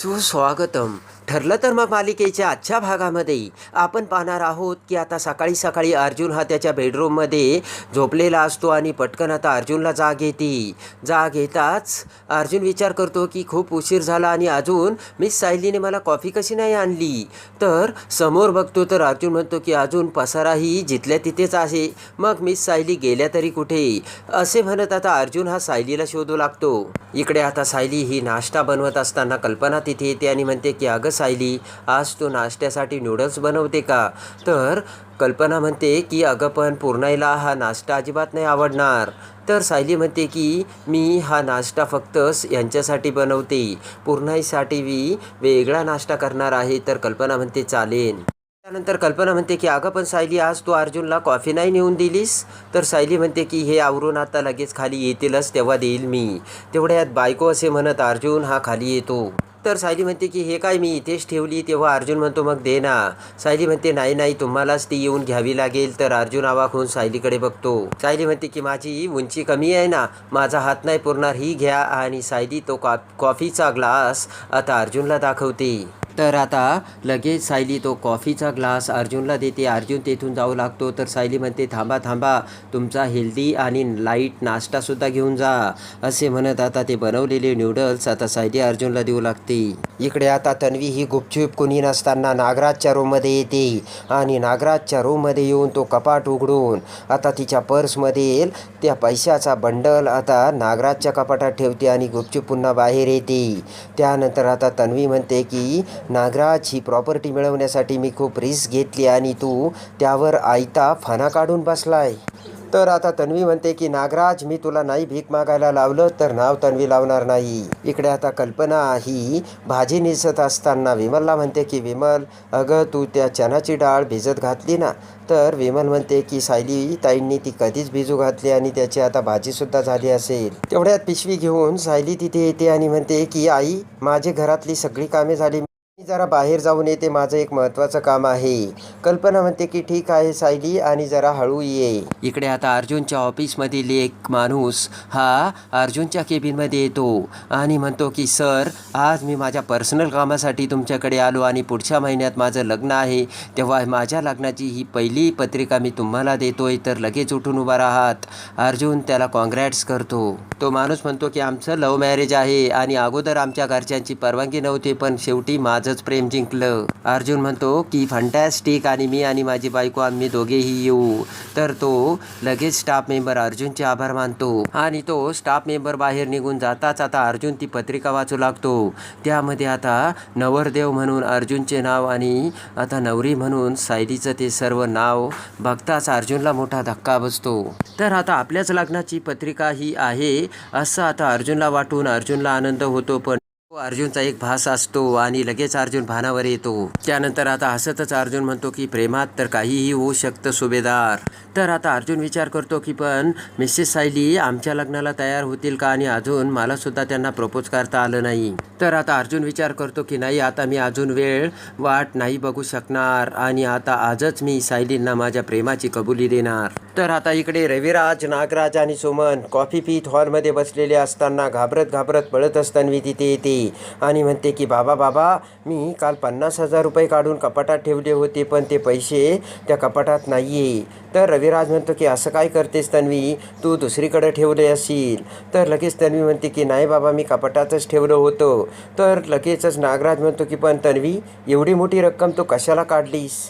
就是说那个灯 ठरलं तर मग मालिकेच्या आजच्या भागामध्ये आपण पाहणार आहोत की आता सकाळी सकाळी अर्जुन हा त्याच्या बेडरूममध्ये झोपलेला असतो आणि पटकन आता अर्जुनला जाग येते. जाग येताच अर्जुन विचार करतो की खूप उशीर झाला आणि अजून मिस सायलीने मला कॉफी कशी नाही आणली? तर समोर बघतो तर अर्जुन म्हणतो की अजून पसाराही जिथल्या तिथेच आहे. मग मिस सायली गेल्या तरी कुठे? असे म्हणत आता अर्जुन हा सायलीला शोधू लागतो. इकडे आता सायली ही नाश्ता बनवत असताना कल्पना तिथे येते आणि म्हणते की अगं सायली आज तू नाश्त्यासाठी नूडल्स बनवते का? तर कल्पना म्हणते की अगं पण पूर्णाईला हा नाश्ता अजिबात नाही आवडणार. तर सायली म्हणते की मी हा नाश्ता फक्त यांच्यासाठी बनवते. पूर्णाईसाठी मी वेगळा नाश्ता करणार आहे. तर कल्पना म्हणते चालेल. त्यानंतर कल्पना म्हणते की अगं पण सायली आज तू अर्जुनला कॉफी नाही नेऊन दिलीस? तर सायली म्हणते की हे आवरून आता लगेच खाली येतीलच तेव्हा देईल मी. तेवढ्यात बायको असे म्हणत अर्जुन हा खाली येतो. तर सायली म्हणते की हे काय मी इथेच ठेवली तेव्हा अर्जुन म्हणतो मग दे ना. सायली म्हणते नाही नाही तुम्हालाच ती येऊन घ्यावी लागेल तर अर्जुन आवाक होऊन सायलीकडे बघतो. सायली म्हणते की माझी उंची कमी आहे ना माझा हात नाही पुरणार ही घ्या. आणि सायली तो कॉ कॉफीचा ग्लास आता अर्जुनला दाखवते. तर आता लगेच सायली तो कॉफीचा ग्लास अर्जुनला देते. अर्जुन तेथून जाऊ लागतो. तर सायली म्हणते थांबा थांबा. तुमचा हेल्दी आणि लाइट नाश्तासुद्धा घेऊन जा. असे म्हणत आता ते बनवलेले नूडल्स आता सायली अर्जुनला देऊ लागते. इकडे आता तन्वी ही गुपचूप कुणी नसताना नागराजच्या रूममध्ये येते आणि नागराजच्या रूममध्ये येऊन तो कपाट उघडून आता तिच्या पर्समधील त्या पैशाचा बंडल आता नागराजच्या कपाटात ठेवते आणि गुपचूप पुन्हा बाहेर येते. त्यानंतर आता तन्वी म्हणते की नागराज ही प्रॉपर्टी मिळवण्यासाठी मी खूप रिस्क घेतली आणि तू त्यावर आयता फाना काढून बसलाय. तर आता तन्वी म्हणते की नागराज मी तुला नाही भीक मागायला लावलं तर नाव तन्वी लावणार नाही. इकडे आता कल्पना ही भाजी निसत असताना विमलला म्हणते की विमल अगं तू त्या चणाची डाळ भिजत घातली ना? तर विमल म्हणते की सायली ताईंनी ती कधीच भिजू घातली आणि त्याची आता भाजीसुद्धा झाली असेल. तेवढ्यात पिशवी घेऊन सायली तिथे येते आणि म्हणते की आई माझे घरातली सगळी कामे झाली. मी जरा बाहेर जाऊन येते माझं एक महत्त्वाचं काम आहे. कल्पना म्हणते की ठीक आहे सायली आणि जरा हळू ये. इकडे आता अर्जुनच्या ऑफिसमधील एक माणूस हा अर्जुनच्या केबिनमध्ये येतो. आणि म्हणतो की सर आज मी माझ्या पर्सनल कामासाठी तुमच्याकडे आलो आणि पुढच्या महिन्यात माझं लग्न आहे. तेव्हा माझ्या लग्नाची ही पहिली पत्रिका मी तुम्हाला देतोय तर लगेच उठून उभा राहात. अर्जुन त्याला कॉन्ग्रॅट्स करतो. तो माणूस म्हणतो की आमचं लव्ह मॅरेज आहे आणि अगोदर आमच्या घरच्यांची परवानगी नव्हती पण शेवटी माझं माझंच प्रेम जिंकलं. अर्जुन म्हणतो की फंटॅस्टिक आणि मी आणि माझी बायको आम्ही दोघेही येऊ. तर तो लगेच स्टाफ मेंबर अर्जुनचे आभार मानतो आणि तो स्टाफ मेंबर बाहेर निघून जाताच आता अर्जुन ती पत्रिका वाचू लागतो. त्यामध्ये आता नवरदेव म्हणून अर्जुनचे नाव आणि आता नवरी म्हणून सायलीचं ते सर्व नाव बघताच अर्जुनला मोठा धक्का बसतो. तर आता आपल्याच लग्नाची पत्रिका ही आहे असं आता अर्जुनला वाटून अर्जुनला आनंद होतो पण अर्जुनचा एक भास असतो आणि लगेच अर्जुन भानावर येतो. त्यानंतर आता हसतच अर्जुन म्हणतो की प्रेमात तर काहीही होऊ शकतं सुभेदार. तर आता अर्जुन विचार करतो की पण मिसेस सायली आमच्या लग्नाला तयार होतील का? आणि अजून मला सुद्धा त्यांना प्रपोज करता आलं नाही. तर आता अर्जुन विचार करतो की नाही आता मी अजून वेळ वाट नाही बघू शकणार आणि आता आजच मी सायलींना माझ्या प्रेमाची कबुली देणार. तर आता इकडे रविराज नागराज आणि सुमन कॉफी पीत हॉलमध्ये बसलेले असताना घाबरत घाबरत पळत असताना तिथे येते आणि म्हणते की बाबा बाबा मी काल पन्नास हजार रुपये काढून कपाटात ठेवले होते पण ते पैसे त्या कपाटात नाही आहे तर रविराज म्हणतो की असं काय करतेस तन्वी? तू दुसरीकडे ठेवले असेल तर लगेच तन्वी म्हणते की नाही बाबा मी कपाटातच ठेवलं होतं. तर लगेचच नागराज म्हणतो की पण तन्वी एवढी मोठी रक्कम तू कशाला काढलीस?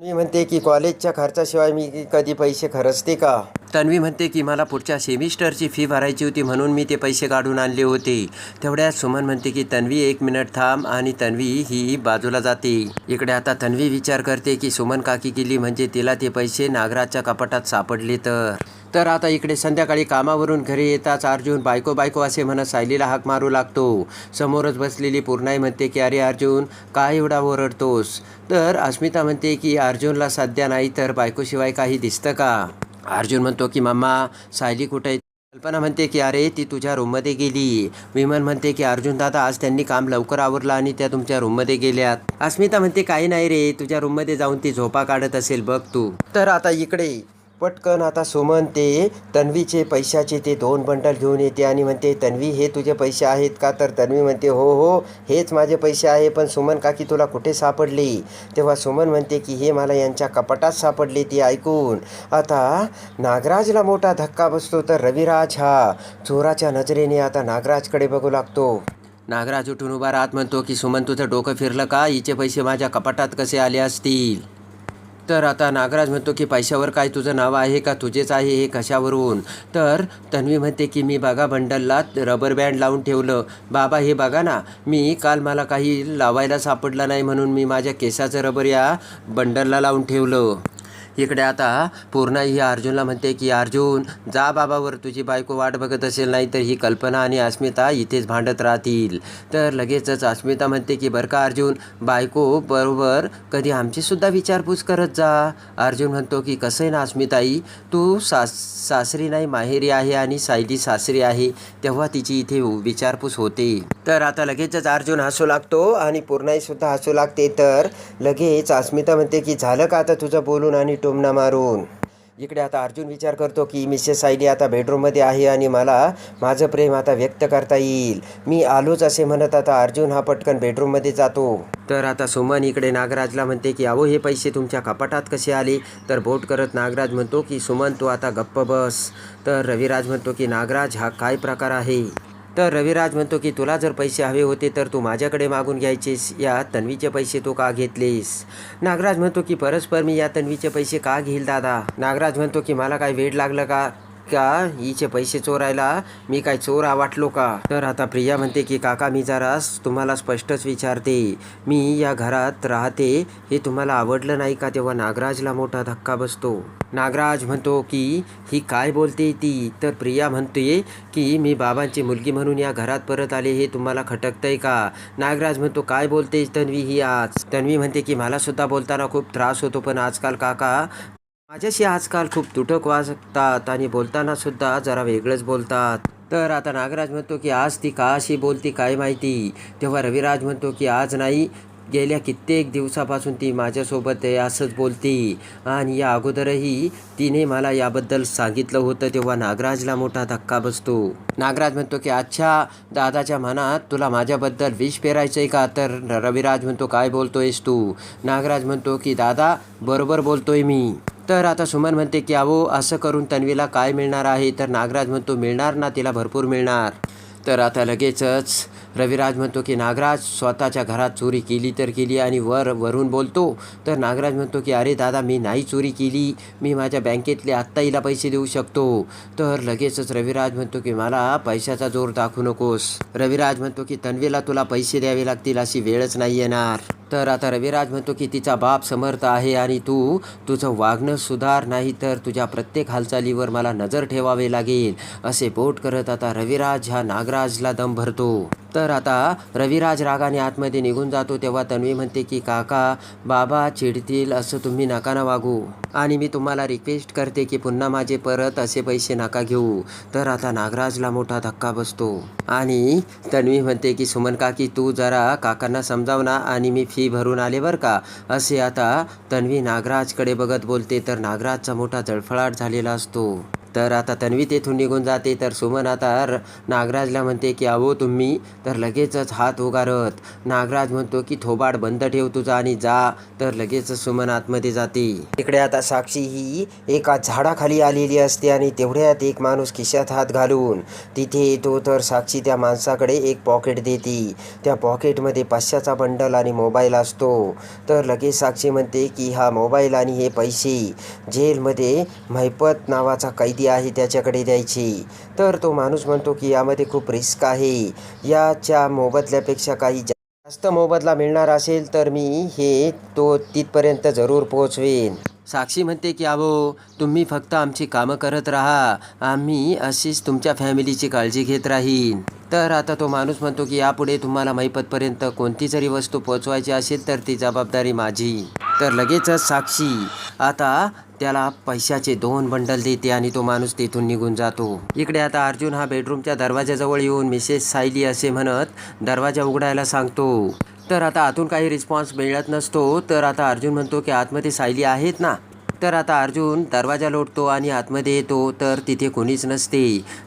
तन्वी म्हणते की कॉलेजच्या खर्चाशिवाय मी कधी पैसे खर्चते का? तन्वी म्हणते की मला पुढच्या सेमिस्टरची फी भरायची होती म्हणून मी ते पैसे काढून आणले होते. तेवढ्यात सुमन म्हणते की तन्वी एक मिनिट थांब आणि तन्वी ही बाजूला जाते. इकडे आता तन्वी विचार करते की सुमन काकी गेली म्हणजे तिला ते पैसे नागराच्या कपाटात सापडले तर? तर आता इकडे संध्याकाळी कामावरून घरी येताच अर्जुन बायको बायको असे म्हणत सायलीला हाक मारू लागतो. समोरच बसलेली पूर्णाई म्हणते की अरे अर्जुन काय एवढा ओरडतोस? तर अस्मिता म्हणते की अर्जुनला सध्या नाही तर बायकोशिवाय काही दिसतं का? अर्जुन म्हणतो की मम्मा सायली कुठे कल्पना म्हणते की अरे ती तुझ्या रूममध्ये गेली. विमन म्हणते की अर्जुन दादा आज त्यांनी काम लवकर आवरलं आणि त्या तुमच्या रूममध्ये गेल्यात. अस्मिता म्हणते काही नाही रे तुझ्या रूममध्ये जाऊन ती झोपा काढत असेल बघ तू. तर आता इकडे पटकन आता सुमन ते तन्वीचे पैशाचे ते दोन बंडल घेऊन येते आणि म्हणते तन्वी हे तुझे पैसे आहेत का? तर तन्वी म्हणते हो हो हेच माझे पैसे आहे पण सुमन काकी तुला कुठे सापडले? तेव्हा सुमन म्हणते की हे मला यांच्या कपाटात सापडले ते ऐकून. आता नागराजला मोठा धक्का बसतो तर रविराज हा चोराच्या नजरेने आता नागराजकडे बघू लागतो. नागराज उठून उभा राहत म्हणतो की सुमन तुझं डोकं फिरलं का? हिचे पैसे माझ्या कपाटात कसे आले असतील? तर आता नागराज म्हणतो की पैशावर काय तुझं नाव आहे का? तुझेच आहे हे कशावरून? तर तन्वी म्हणते की मी बघा बंडलला रबर बँड लावून ठेवलं. बाबा हे बघा ना मी काल मला काही लावायला सापडलं नाही म्हणून मी माझ्या केसाचं रबर या बंडलला लावून ठेवलं. इकडे आता पूर्णा ही अर्जुनला म्हणते की अर्जुन जा बाबावर तुझी बायको वाट बघत असेल नाही तर ही कल्पना आणि अस्मिता इथेच भांडत राहतील. तर लगेचच अस्मिता म्हणते की बरं का अर्जुन बायको बरोबर कधी आमचीसुद्धा विचारपूस करत जा. अर्जुन म्हणतो की कसं आहे ना अस्मिताई तू सास सासरी नाही माहेरी आहे आणि सायली सासरी आहे तेव्हा तिची इथे विचारपूस होते. तर आता लगेचच अर्जुन हसू लागतो आणि पूर्णाईसुद्धा हसू लागते. तर लगेच अस्मिता म्हणते की झालं का आता तुझं बोलून आणि टोमणा मारून इकडे आता अर्जुन विचार करतो की मिसेस आयली आता बेडरूममध्ये आहे आणि मला माझं प्रेम आता व्यक्त करता येईल. मी आलोच असे म्हणत आता अर्जुन हा पटकन बेडरूममध्ये जातो. तर आता सुमन इकडे नागराजला म्हणते की अहो हे पैसे तुमच्या कपाटात कसे आले? तर बोट करत नागराज म्हणतो की सुमन तू आता गप्प बस. तर रविराज म्हणतो की नागराज हा काय प्रकार आहे? तर रविराज म्हणतो की तुला जर पैसे हवे होते तर तू माझ्याकडे मागून घ्यायचेस. या तन्वीचे पैसे तू का घेतलेस? नागराज म्हणतो की परस्पर मी या तन्वीचे पैसे का घेईल दादा? नागराज म्हणतो की मला काय वेळ लागलं का? का? हिचे पैसे चोरायला मी काय चोर वाटलो का? तर आता प्रिया म्हणते की काका मी जरा तुम्हाला स्पष्टच विचारते. मी या घरात राहते. हे तुम्हाला आवडलं नाही का? तेव्हा नागराजला मोठा धक्का बसतो. नागराज म्हणतो की ही काय बोलते ती? तर प्रिया म्हणते की मी बाबांची मुलगी म्हणून या घरात परत आले. हे तुम्हाला खटकतंय का? नागराज म्हणतो काय बोलते तन्वी ही आज? तन्वी म्हणते की मला सुद्धा बोलताना खूप त्रास होतो पण आजकाल काका माझ्याशी आजकाल खूप तुटक वाजतात आणि बोलताना सुद्धा जरा वेगळंच बोलतात. तर आता नागराज म्हणतो की आज ती का अशी बोलती काय माहिती? तेव्हा रविराज म्हणतो की आज नाही गेल्या कित्येक दिवसापासून ती माझ्यासोबत आहे असंच बोलती. आणि या अगोदरही तिने मला याबद्दल सांगितलं होतं तेव्हा नागराजला मोठा धक्का बसतो. नागराज म्हणतो की आजच्या दादाच्या मनात तुला माझ्याबद्दल विष पेरायचं आहे का? तर रविराज म्हणतो काय बोलतोयस तू? नागराज म्हणतो की दादा बरोबर बोलतोय मी. तर आता सुमन म्हणते की अहो असं करून तन्वीला काय मिळणार आहे? तर नागराज म्हणतो मिळणार ना तिला भरपूर मिळणार. तर आता लगेचच रविराज म्हणतो की नागराज स्वतःच्या घरात चोरी केली तर केली आणि वर वरून बोलतो. तर नागराज म्हणतो की अरे दादा मी नाही चोरी केली. मी माझ्या बँकेतले आत्ता हिला पैसे देऊ शकतो. तर लगेचच रविराज म्हणतो की मला पैशाचा जोर दाखवू नकोस. रविराज म्हणतो की तन्वीला तुला पैसे द्यावे लागतील अशी वेळच नाही येणार. तर आता रविराज म्हणतो की तिचा बाप समर्थ आहे आणि तू तुझं वागणं सुधार नाही तर तुझ्या प्रत्येक हालचालीवर मला नजर ठेवावे लागेल. असे बोट करत आता रविराज हा नागराजला दम भरतो. तर आता रविराज रागाने आतमध्ये निघून जातो तेव्हा तन्वी म्हणते की काका बाबा चिडतील असं तुम्ही नका ना वागू. आणि मी तुम्हाला रिक्वेस्ट करते की पुन्हा माझे परत असे पैसे नका घेऊ. तर आता नागराजला मोठा धक्का बसतो. आणि तन्वी म्हणते की सुमन काकी तू जरा काकांना समजाव ना आणि मी फी भरून आले बरं का? असे आता तन्वी नागराजकडे बघत बोलते. तर नागराजचा मोठा जळफळाट झालेला असतो. तर आता तन्वी तेथून निघून जाते. तर सुमन आता र नागराजला म्हणते की अहो तुम्ही. तर लगेचच हात उगारत. नागराज म्हणतो की थोबाड बंद ठेव तुझा आणि जा. तर लगेचच सुमन आतमध्ये जाते. इकडे आता साक्षी ही एका झाडाखाली आलेली असते आणि तेवढ्यात एक माणूस खिशात हात घालून तिथे येतो. तर साक्षी त्या माणसाकडे एक पॉकेट देते. त्या पॉकेटमध्ये पाचशेचा बंडल आणि मोबाईल असतो. तर लगेच साक्षी म्हणते की हा मोबाईल आणि हे पैसे. जेलमध्ये महिपत नावाचा कैदी आहे त्याच्याकडे द्यायची. तर तो माणूस म्हणतो की यामध्ये खूप रिस्क आहे. याच्या मोबदल्यापेक्षा काही जास्त मोबदला मिळणार असेल तर मी हे तो तिथपर्यंत जरूर पोहोचवेन. साक्षी म्हणते की अहो तुम्ही फक्त आमची कामं करत राहा. आम्ही अशीच तुमच्या फॅमिलीची काळजी घेत राहीन. तर आता तो माणूस म्हणतो की यापुढे तुम्हाला मैपतपर्यंत कोणती जरी वस्तू पोचवायची असेल तर ती जबाबदारी माझी. तर लगेचच साक्षी. आता त्याला पैशाचे दोन बंडल देते आणि तो माणूस तेथून निघून जातो. इकडे आता अर्जुन हा बेडरूमच्या दरवाजाजवळ येऊन मिसेस सायली असे म्हणत दरवाजा उघडायला सांगतो. तर आता आतून काही रिस्पॉन्स मिळत नसतो. तर आता अर्जुन म्हणतो की आतमध्ये सायली आहेत ना? तर आता अर्जुन दरवाजा लोटतो आणि आतमध्ये येतो तर तिथे कोणीच नसते.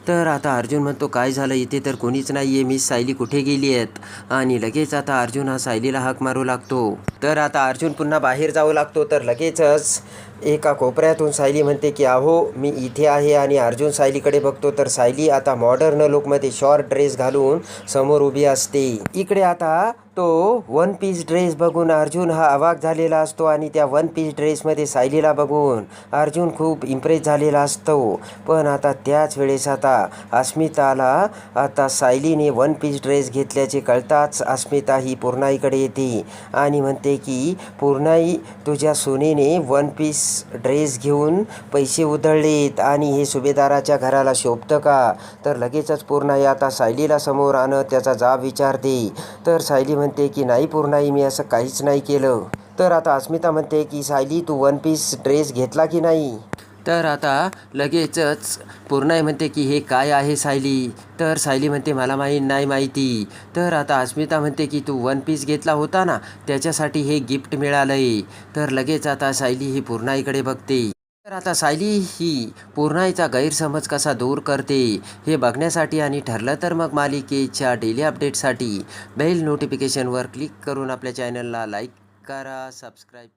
तर आता अर्जुन म्हणतो काय झालं? इथे तर कोणीच नाही आहे मी सायली कुठे गेली आहेत? आणि लगेच आता अर्जुन हा सायलीला हाक मारू लागतो. तर आता अर्जुन पुन्हा बाहेर जाऊ लागतो तर लगेचच एका कोपऱ्यातून सायली म्हणते की अहो मी इथे आहे आणि अर्जुन सायलीकडे बघतो तर सायली आता मॉडर्न लुकमध्ये शॉर्ट ड्रेस घालून समोर उभी असते. इकडे आता तो वन पीस ड्रेस बघून अर्जुन हा अवाक झालेला असतो आणि त्या वन पीस ड्रेसमध्ये सायलीला बघून अर्जुन खूप इम्प्रेस झालेला असतो. पण आता त्याच वेळेस आता अस्मिताला आता सायलीने वन पीस ड्रेस घेतल्याचे कळताच अस्मिता ही पूर्णाईकडे येते आणि म्हणते की पूर्णाई तुझ्या सुनेने वन पीस ड्रेस घेऊन पैसे उधळलेत आणि हे सुभेदाराच्या घराला शोभतं का? तर लगेचच पूर्णाई आता सायलीला समोर आणत त्याचा जाब विचारते. तर सायली म्हणते की नाही पूर्णाई मी असं काहीच नाही केलं. तर आता अस्मिता म्हणते की सायली तू वन पीस ड्रेस घेतला की नाही? तर आता लगेचच पूर्णाई म्हणते की हे काय आहे सायली? तर सायली म्हणते मला माहीत नाही माहिती. तर आता अस्मिता म्हणते की तू वन पीस घेतला होता ना त्याच्यासाठी हे गिफ्ट मिळालंय. तर लगेच आता सायली ही पूर्णाईकडे बघते. तर आता सायली ही पूर्णाईचा गैरसमज कसा दूर करते हे बघण्यासाठी आणि ठरलं तर मग मालिकेच्या डेली अपडेटसाठी बेल नोटिफिकेशनवर क्लिक करून आपल्या चॅनलला लाईक करा सबस्क्राईब